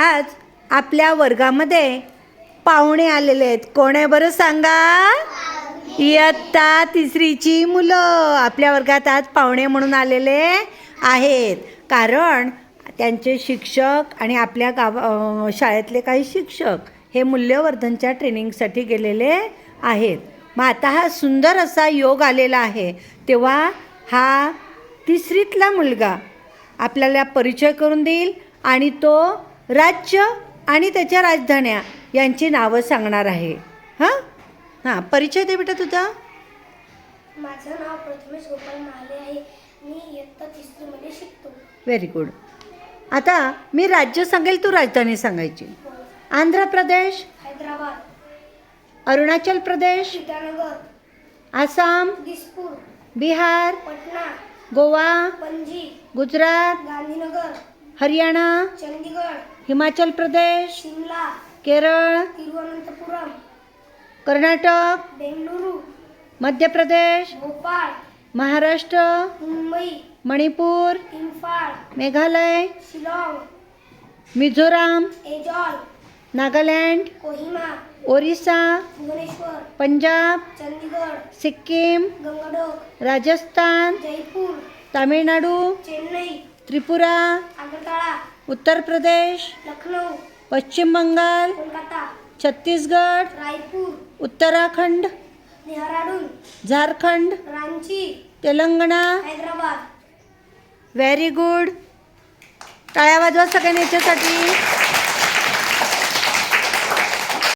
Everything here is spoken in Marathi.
आज आपल्या वर्गामध्ये पाहुणे आलेले आहेत. कोण आहे बरं सांगा? इयत्ता तिसरीची मुलं. आपल्या वर्गात आज पाहुणे म्हणून आलेले आहेत. कारण त्यांचे शिक्षक आणि आपल्या गाव शाळेतले काही शिक्षक हे मूल्यवर्धनच्या ट्रेनिंगसाठी गेलेले आहेत. मग आता हा सुंदर असा योग आलेला आहे. तेव्हा हा तिसरीतला मुलगा आपल्याला परिचय करून देईल आणि तो राज्य आणि त्याच्या राजधान्या यांची नावं सांगणार आहे. हां? हां परिचय दे बेटा तुझा. माझं नाव प्रथमेश गोपाळ महाले आहे. मी इयत्ता तिसरीमध्ये शिकतो. व्हेरी गुड आता मी राज्य सांगेल तू राजधानी सांगायची. आंध्र प्रदेश हैदराबाद. अरुणाचल प्रदेश ईटानगर. आसाम दिसपूर. बिहार पटना. गोवा पणजी. गुजरात गांधीनगर. हरियाणा चंदीगड. हिमाचल प्रदेश शिमला केरळ तिरुवनंतपुरम कर्नाटक बेंगळुरू मध्य प्रदेश भोपाळ महाराष्ट्र मुंबई मणिपूर इम्फाळ मेघालय शिलाँग मिझोराम एजॉल नागालँड कोहिमा ओरिसा भुवनेश्वर पंजाब चंदीगड सिक्कीम गंगडोक राजस्थान जयपूर तामिळनाडू चेन्नई त्रिपुरा आगरताळा उत्तर प्रदेश लखनौ पश्चिम बंगाल कोलकाता छत्तीसगड रायपूर उत्तराखंड देहराडून झारखंड रांची तेलंगणा हैदराबाद. Very good. टाळ्या वाजवा सगळ्यांनी याच्यासाठी.